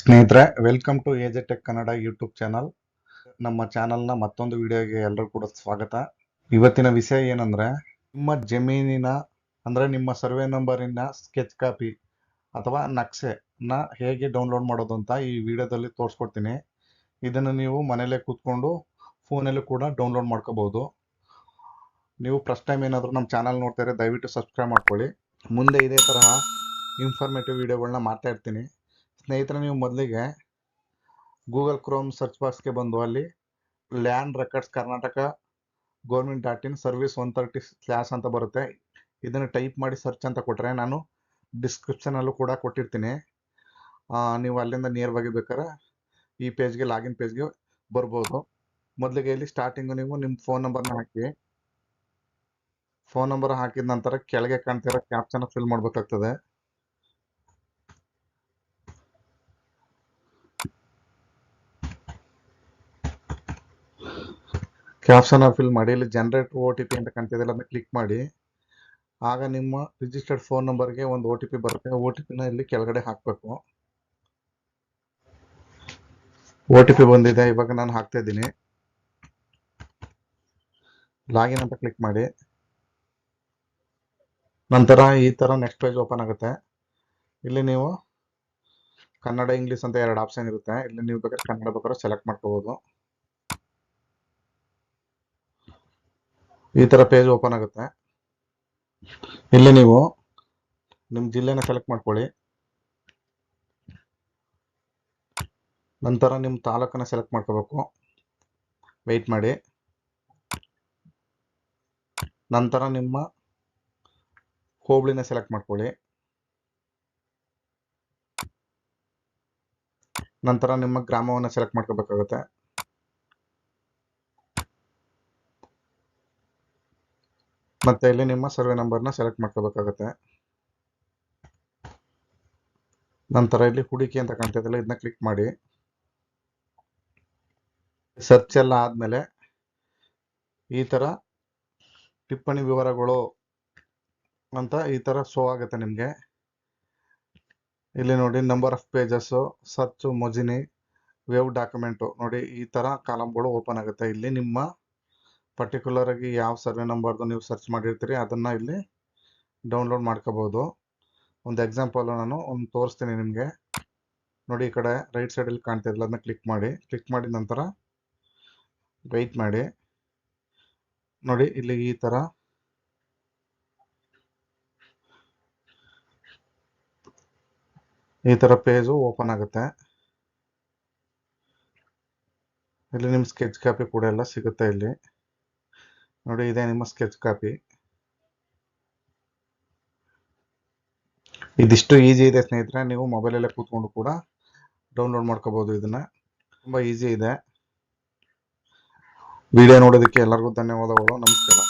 ಸ್ನೇಹಿತರೆ welcome to AJ tech Kannada YouTube channel ನಮ್ಮ ಚಾನಲ್ನ ಮತ್ತೊಂದು ವಿಡಿಯೋಗೆ ಎಲ್ಲರೂ ಕೂಡ ಸ್ವಾಗತ. ಇವತ್ತಿನ ವಿಷಯ ಏನಂದ್ರೆ, ನಿಮ್ಮ ಜಮೀನಿನ, ಅಂದ್ರೆ ನಿಮ್ಮ ಸರ್ವೆ ನಂಬರಿನ ಸ್ಕೆಚ್ ಕಾಪಿ ಅಥವಾ ನಕ್ಷೆನ ಹೇಗೆ ಡೌನ್ಲೋಡ್ ಮಾಡೋದು ಅಂತ ಈ ವಿಡಿಯೋದಲ್ಲಿ ತೋರಿಸ್ಕೊಡ್ತೀನಿ. ಇದನ್ನು ನೀವು ಮನೇಲೆ ಕೂತ್ಕೊಂಡು ಫೋನಲ್ಲೂ ಕೂಡ ಡೌನ್ಲೋಡ್ ಮಾಡ್ಕೋಬೋದು ನೀವು ಫಸ್ಟ್ ಟೈಮ್ ಏನಾದರೂ ನಮ್ಮ ಚಾನಲ್ ನೋಡ್ತಾರೆ ದಯವಿಟ್ಟು ಸಬ್ಸ್ಕ್ರೈಬ್ ಮಾಡ್ಕೊಳ್ಳಿ. ಮುಂದೆ ಇದೇ ತರಹ ಇನ್ಫಾರ್ಮೇಟಿವ್ ವಿಡಿಯೋಗಳನ್ನ ಮಾಡ್ತಾ ಇರ್ತೀನಿ ಸ್ನೇಹಿತರೆ, ನೀವು ಮೊದಲಿಗೆ ಗೂಗಲ್ ಕ್ರೋಮ್ ಸರ್ಚ್ ಬಾಕ್ಸ್ಗೆ ಬಂದು ಅಲ್ಲಿ land records Karnataka government dot in service one thirty slash ಅಂತ ಬರುತ್ತೆ. ಇದನ್ನು ಟೈಪ್ ಮಾಡಿ ಸರ್ಚ್ ಅಂತ ಕೊಟ್ಟರೆ ನಾನು ಡಿಸ್ಕ್ರಿಪ್ಷನಲ್ಲೂ ಕೂಡ ಕೊಟ್ಟಿರ್ತೀನಿ. ನೀವು ಅಲ್ಲಿಂದ ನೇರವಾಗಿ ಬೇಕಾದ್ರೆ ಈ ಪೇಜ್ಗೆ ಲಾಗಿನ್ ಪೇಜ್ಗೆ ಬರ್ಬೋದು. ಮೊದಲಿಗೆ ಇಲ್ಲಿ ಸ್ಟಾರ್ಟಿಂಗು ನೀವು ನಿಮ್ಮ ಫೋನ್ ನಂಬರ್ನ ಹಾಕಿ ಫೋನ್ ನಂಬರ್ ಹಾಕಿದ ನಂತರ ಕೆಳಗೆ ಕಾಣ್ತಿರೋ ಕ್ಯಾಪ್ಷನ್ ಫಿಲ್ ಮಾಡಬೇಕಾಗ್ತದೆ. ಕ್ಯಾಪ್ಷನ್ ಫಿಲ್ ಮಾಡಿ, ಇಲ್ಲಿ ಜನರೇಟ್ ಓ ಟಿ ಪಿ ಅಂತ ಕಾಣ್ತಿದೆ ಅದನ್ನ ಕ್ಲಿಕ್ ಮಾಡಿ. ಆಗ ನಿಮ್ಮ ರಿಜಿಸ್ಟರ್ಡ್ ಫೋನ್ ನಂಬರ್ಗೆ ಒಂದು ಓ ಟಿ ಪಿ ಬರುತ್ತೆ. ಓ ಟಿ ಪಿನ ಇಲ್ಲಿ ಕೆಳಗಡೆ ಹಾಕಬೇಕು. ಓ ಟಿ ಪಿ ಬಂದಿದೆ, ಇವಾಗ ನಾನು ಹಾಕ್ತಾ ಇದ್ದೀನಿ. ಲಾಗಿನ್ ಅಂತ ಕ್ಲಿಕ್ ಮಾಡಿ. ನಂತರ ಈ ಥರ ನೆಕ್ಸ್ಟ್ ಪೇಜ್ ಓಪನ್ ಆಗುತ್ತೆ. ಇಲ್ಲಿ ನೀವು ಕನ್ನಡ ಇಂಗ್ಲೀಷ್ ಅಂತ ಎರಡು ಆಪ್ಷನ್ ಇರುತ್ತೆ. ಇಲ್ಲಿ ನೀವು ಬೇಕಾದ್ರೆ ಕನ್ನಡ ಬೇಕಾದ್ರೆ ಸೆಲೆಕ್ಟ್ ಮಾಡ್ಕೋಬಹುದು ಈ ತರ ಪೇಜ್ ಓಪನ್ ಆಗುತ್ತೆ. ಇಲ್ಲಿ ನೀವು ನಿಮ್ಮ ಜಿಲ್ಲೆನ ಸೆಲೆಕ್ಟ್ ಮಾಡ್ಕೊಳ್ಳಿ. ನಂತರ ನಿಮ್ಮ ತಾಲೂಕನ್ನ ಸೆಲೆಕ್ಟ್ ಮಾಡ್ಕೋಬೇಕು. ವೆಯ್ಟ್ ಮಾಡಿ. ನಂತರ ನಿಮ್ಮ ಹೋಬಳಿನ ಸೆಲೆಕ್ಟ್ ಮಾಡ್ಕೊಳ್ಳಿ. ನಂತರ ನಿಮ್ಮ ಗ್ರಾಮವನ್ನು ಸೆಲೆಕ್ಟ್ ಮಾಡ್ಕೋಬೇಕಾಗುತ್ತೆ. ಮತ್ತೆ ಇಲ್ಲಿ ನಿಮ್ಮ ಸರ್ವೆ ನಂಬರ್ನ ಸೆಲೆಕ್ಟ್ ಮಾಡ್ಕೋಬೇಕಾಗತ್ತೆ. ನಂತರ ಇಲ್ಲಿ ಹೂಡಿಕೆ ಅಂತ ಕಾಣ್ತಿದ್ದಲ್ಲ ಇದನ್ನ ಕ್ಲಿಕ್ ಮಾಡಿ. ಸರ್ಚ್ ಎಲ್ಲ ಆದ್ಮೇಲೆ ಈ ತರ ಟಿಪ್ಪಣಿ ವಿವರಗಳು ಅಂತ ಈ ತರ ಶೋ ಆಗುತ್ತೆ ನಿಮಗೆ. ಇಲ್ಲಿ ನೋಡಿ number of pages search Mojini wave document ನೋಡಿ ಈ ತರ ಕಾಲಮ್ಗಳು ಓಪನ್ ಆಗುತ್ತೆ. ಇಲ್ಲಿ ನಿಮ್ಮ ಪರ್ಟಿಕ್ಯುಲರ್ ಆಗಿ ಯಾವ ಸರ್ವೆ ನಂಬರ್ದು ನೀವು ಸರ್ಚ್ ಮಾಡಿರ್ತೀರಿ, ಅದನ್ನು ಇಲ್ಲಿ ಡೌನ್ಲೋಡ್ ಮಾಡ್ಕೋಬೋದು. ಒಂದು ಎಕ್ಸಾಂಪಲ್ ನಾನು ಒಂದು ತೋರಿಸ್ತೀನಿ ನಿಮಗೆ. ನೋಡಿ ಈ ಕಡೆ ರೈಟ್ ಸೈಡಲ್ಲಿ ಕಾಣ್ತಾ ಇದ್ದಿಲ್ಲ ಅದನ್ನ ಕ್ಲಿಕ್ ಮಾಡಿ. ಕ್ಲಿಕ್ ಮಾಡಿದ ನಂತರ ವೆಯ್ಟ್ ಮಾಡಿ. ನೋಡಿ ಇಲ್ಲಿ ಈ ಥರ ಈ ಥರ ಪೇಜು ಓಪನ್ ಆಗುತ್ತೆ. ಇಲ್ಲಿ ನಿಮ್ಮ ಸ್ಕೆಚ್ ಕಾಪಿ ಕೂಡ ಎಲ್ಲ ಸಿಗುತ್ತೆ ಇಲ್ಲಿ. ನೋಡಿ, ಇದೆ ನಿಮ್ಮ ಸ್ಕೆಚ್ ಕಾಪಿ ಇದಿಷ್ಟು ಈಸಿ ಇದೆ ಸ್ನೇಹಿತರೆ, ನೀವು ಮೊಬೈಲಲ್ಲೇ ಕೂತ್ಕೊಂಡು ಕೂಡ ಡೌನ್ಲೋಡ್ ಮಾಡ್ಕೋಬೋದು ಇದನ್ನ. ತುಂಬಾ ಈಸಿ ಇದೆ. ವಿಡಿಯೋ ನೋಡೋದಕ್ಕೆ ಎಲ್ಲರಿಗೂ ಧನ್ಯವಾದಗಳು. ನಮಸ್ಕಾರ.